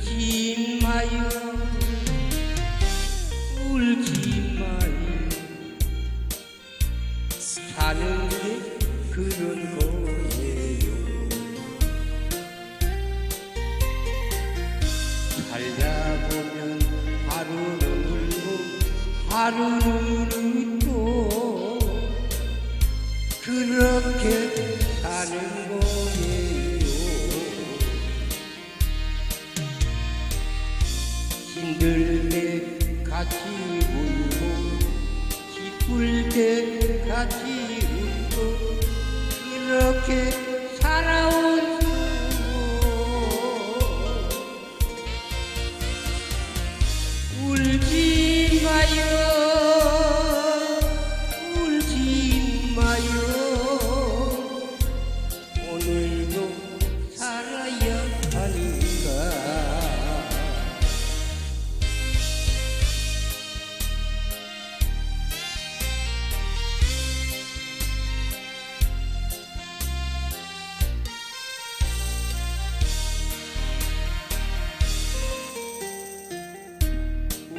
울지 마요. 울지 마요. 사는 게 그런 거예요. 살다 보면 하루는 울고 하루는 웃고 그렇게 힘들 때 같이 울고 기쁠 때 같이 웃고 그렇게 살아온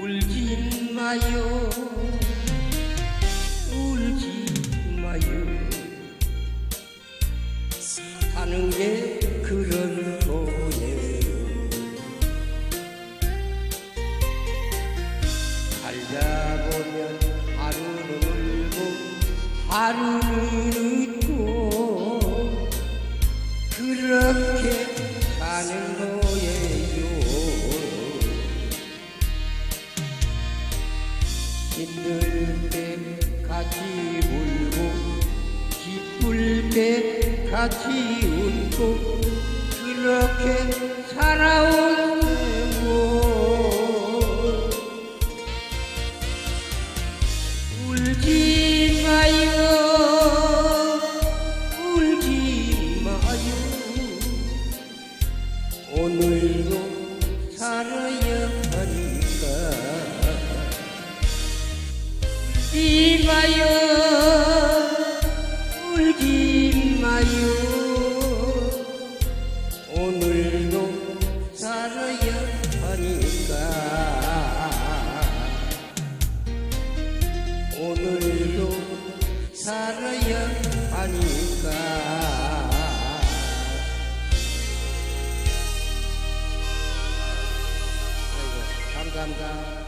울지 마요. 울지 마요. 사는 게 그런 거예요. 살다 보면 하루는 울고 하루는 같이 웃고 그렇게 살아온 거 울지 마요. 울지 마요. 오늘도 살아야 하니까. 울지 마요 살아야 하니까. 아이고 감사합니다